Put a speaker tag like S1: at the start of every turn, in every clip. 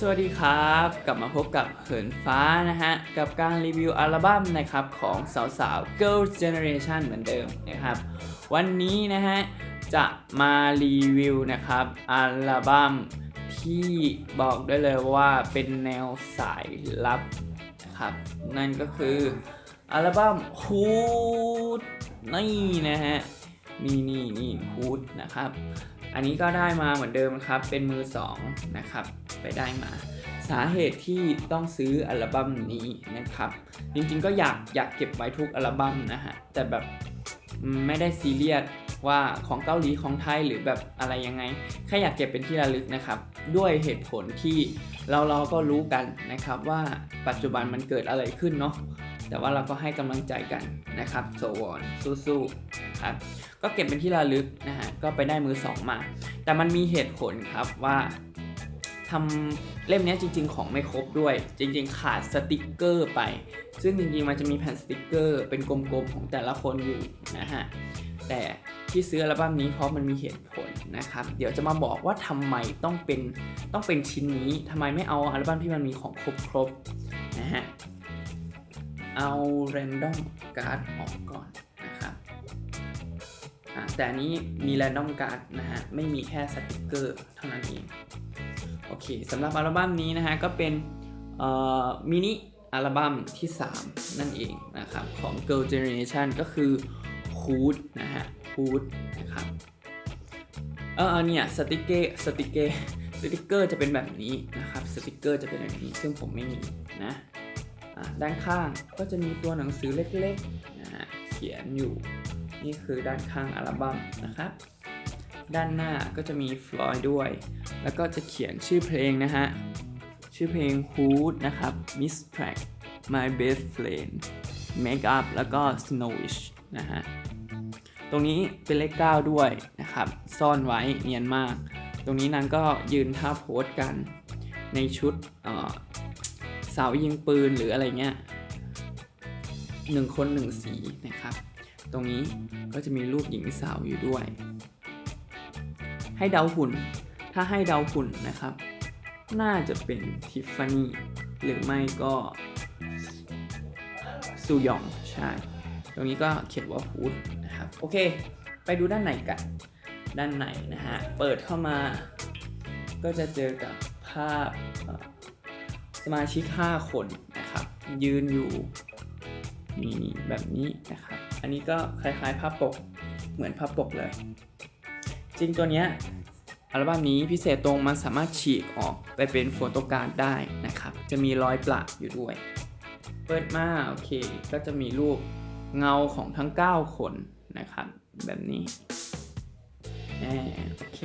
S1: สวัสดีครับ กลับมาพบกับเหินฟ้านะฮะ กับการรีวิวอัลบั้มนะครับ ของสาวๆ Girls Generation เหมือนเดิมนะครับ วันนี้นะฮะ จะมารีวิวนะครับ อัลบั้มที่บอกได้เลยว่าเป็นแนวสายลับนะครับ นั่นก็คืออัลบั้ม Hood นี่นะฮะ นี่นี่นี่ Hood นะครับ อันนี้ก็ได้มาเหมือนเดิมครับ เป็นมือสองนะครับ ไปได้มา สาเหตุที่ต้องซื้ออัลบั้มนี้นะครับ จริงๆก็อยากอยากเก็บไว้ทุกอัลบั้มนะฮะ แต่แบบไม่ได้ซีเรียสว่าของเกาหลีของไทยหรือแบบอะไรยังไงแค่อยากเก็บเป็นที่ระลึกนะครับ ด้วยเหตุผลที่เราเราก็รู้กันนะครับว่าปัจจุบันมันเกิดอะไรขึ้นเนาะแต่ว่าเราก็ให้กำลังใจกันนะครับโซวอนสู้ๆ ครับ ก็เก็บเป็นที่ระลึกนะฮะ ก็ไปได้มือสองมา แต่มันมีเหตุผลครับว่าทำเล่มนี้จริง ๆ ของไม่ครบด้วย จริง ๆ ขาดสติกเกอร์ไป ซึ่งจริง ๆ มันจะมีแผ่นสติกเกอร์เป็นกลมๆของแต่ละคนอยู่นะฮะ แต่ที่ซื้ออัลบั้มนี้เพราะมันมีเหตุผลนะครับ เดี๋ยวจะมาบอกว่าทำไมต้องเป็นต้องเป็นชิ้นนี้ทำไมไม่เอาอัลบั้มที่มันมีของครบๆนะฮะ เอา random card ออกก่อน แต่อันนี้มี random card นะฮะ ไม่มีแค่สติกเกอร์เท่านั้นเอง โอเคสำหรับอัลบั้มนี้นะฮะ ก็เป็นมินิอัลบั้มที่ 3 นั่นเองนะครับ ของ Girl Generation ก็คือ Hood นะฮะ Hood นะครับเออเนี่ยสติกเกอร์สติกเกอร์สติกเกอร์จะเป็นแบบนี้นะครับสติกเกอร์จะเป็นแบบนี้ ซึ่งผมไม่มีนะอะด้านข้างก็จะมีตัวหนังสือเล็กๆนะฮะเขียนอยู่ นี่คือด้านข้างอัลบั้มนะครับ ด้านหน้าก็จะมีฟลอยด์ด้วย แล้วก็จะเขียนชื่อเพลงนะฮะ ชื่อเพลง Hood นะครับ Miss Track My Best Friend Make Up แล้วก็ Snowish นะฮะ ตรงนี้เป็นเลข 9 ด้วยนะครับ ซ่อนไว้เนียนมาก ตรงนี้นั้นก็ยืนท่าโพสกันในชุดเสาวยิงปืนหรืออะไรเงี้ยหนึ่งคนหนึ่งสีนะครับ ตรงนี้ก็จะมีรูปหญิงสาวอยู่ด้วย ให้เดาหุ่น ถ้าให้เดาหุ่นนะครับ น่าจะเป็นทิฟฟานี่หรือไม่ก็ซูยองใช่ ตรงนี้ก็เขียนว่าฮูดนะครับ โอเค ไปดูด้านในกัน ด้านในนะฮะ เปิดเข้ามา ก็จะเจอกับภาพสมาชิก 5 คนนะครับ ยืนอยู่นี่แบบนี้นะครับ อันนี้ก็คล้ายๆภาพปกเหมือนภาพปกเลย จริงตัวเนี้ยอัลบั้มนี้พิเศษตรงมันสามารถฉีกออกไปเป็นโฟโตการ์ดได้นะครับ จะมีรอยประอยู่ด้วย เปิดมาโอเค ก็จะมีรูปเงาของทั้ง 9 คนนะครับ แบบนี้แหมโอเค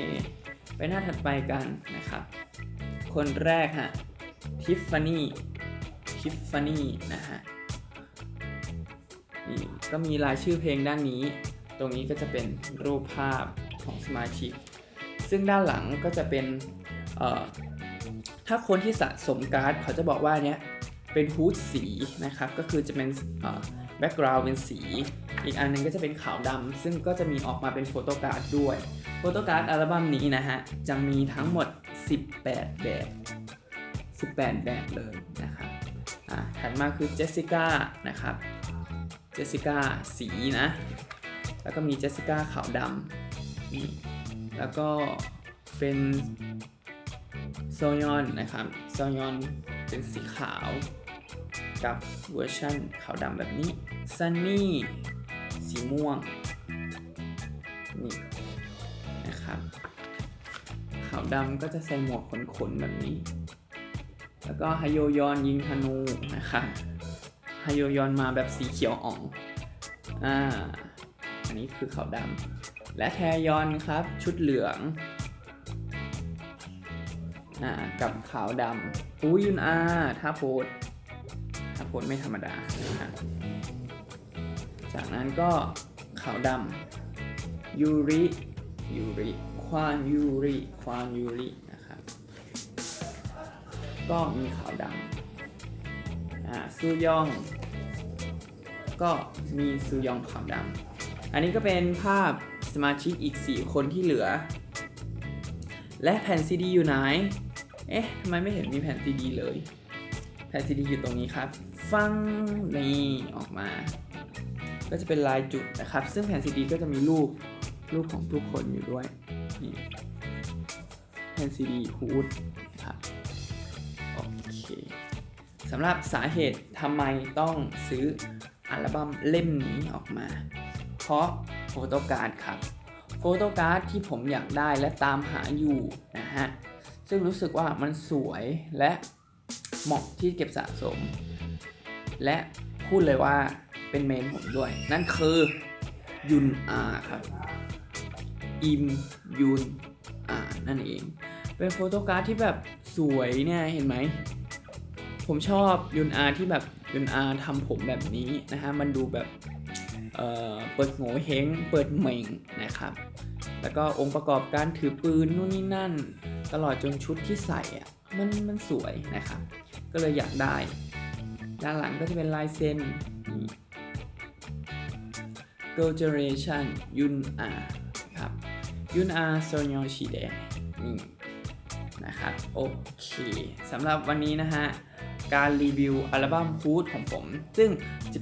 S1: ไปหน้าถัดไปกันนะครับ คนแรกฮะทิฟฟานี่ทิฟฟานี่นะฮะี่ก็มีรายชื่อเพลงด้านนี้ ตรงนี้ก็จะเป็นรูปภาพของสมาชิก ซึ่งด้านหลังก็จะเป็นถ้าคนที่สะสมการ์ดเขาจะบอกว่าเนี้ยเป็นฮูดสีนะครับ ก็คือจะเป็นแบ็กกราวด์เป็นสี อีกอันหนึงก็จะเป็นขาวดำซึ่งก็จะมีออกมาเป็นโฟโต้การ์ดด้วย โฟโต้การ์ดอัลบั้มนี้นะฮะ จะมีทั้งหมด 18 แบบ 18 แบบเลยนะครับ อ่าถัดมาคือเจสสิก้านะครับเสสิก้าสีนะ แล้วก็มีเจสสิก้าขาวดำนี่แล้วก็เป็นโซยอนนะครับโซยอนเป็นสีขาว กับเวอร์ชันขาวดำแบบนี้ซันนี่สีม่วงนี่นะครับขาวดำก็จะใส่หมวกขนๆแบบนี้ แล้วก็ฮโยยอนยิงธนูนะครับ ฮโยยอนมาแบบสีเขียวอ่อง อ่า อันนี้คือขาวดำ และแทยอนครับ ชุดเหลือง อ่า กับขาวดำอูยุนอาท่าโพสท่าโพสไม่ธรรมดา จากนั้นก็ขาวดำยูริ ยูริ ควานยูริ ควานยูริ นะครับ ก็มีขาวดำ อ่าซูยอง ก็มีซูยองขาวดำอันนี้ก็เป็นภาพสมาชิกอีก 4 คนที่เหลือ และแผ่นซีดีอยู่ไหน เอ๊ะทำไมไม่เห็นมีแผ่นซีดีเลย แผ่นซีดีอยู่ตรงนี้ครับ ฟังนี่ออกมา ก็จะเป็นลายจุดนะครับ ซึ่งแผ่นซีดีก็จะมีรูปรูปของทุกคนอยู่ด้วยนี่แผ่นซีดีฮูด สำหรับสาเหตุทำไมต้องซื้ออัลบั้มเล่มนี้ออกมา เพราะโฟโตการ์ดครับ โฟโตการ์ดที่ผมอยากได้และตามหาอยู่นะฮะ ซึ่งรู้สึกว่ามันสวยและเหมาะที่เก็บสะสม และพูดเลยว่าเป็นเมนผมด้วย นั่นคือยุนอาครับอิมยุนอานั่นเอง เป็นโฟโตการ์ดที่แบบสวยเนี่ยเห็นไหม ผมชอบยุนอาที่แบบยุนอาทำผมแบบนี้นะฮะมันดูแบบเอ่อเปิดโง่เฮงเปิดเหม่งนะครับ แล้วก็องค์ประกอบการถือปืนนู่นนี่นั่น ตลอดจนชุดที่ใส่อะมันมันสวยนะครับ ก็เลยอยากได้ ด้านหลังก็จะเป็นลายเซ็นนี่ Girl Generation ยุนอาครับยุนอาโซนยชิเดนี่นะครับ โอเคสำหรับวันนี้นะฮะ การรีวิวอัลบั้มฟูดของผม ซึ่ง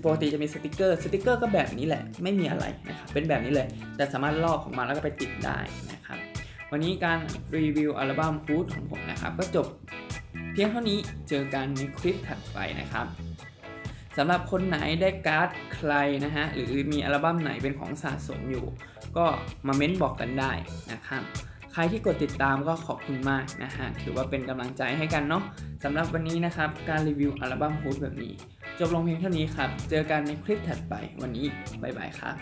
S1: ปกติจะมีสติกเกอร์สติกเกอร์ก็แบบนี้แหละ ไม่มีอะไรนะครับเป็นแบบนี้เลย แต่สามารถลอกออกมาแล้วก็ไปติดได้นะครับ วันนี้การรีวิวอัลบั้มฟูดของผมนะครับ ก็จบเพียงเท่านี้เจอกันในคลิปถัดไปนะครับสำหรับคนไหนได้การ์ดใครนะฮะหรือมีอัลบั้มไหนเป็นของสะสมอยู่ ก็มาเม้นบอกกันได้นะครับ ใครที่กดติดตามก็ขอบคุณมากนะฮะ ถือว่าเป็นกำลังใจให้กันเนาะสำหรับวันนี้นะครับ การรีวิวอัลบั้มฮูดแบบนี้ จบลงเพียงเท่านี้ครับ เจอกันในคลิปถัดไปวันนี้ บ๊ายบายครับ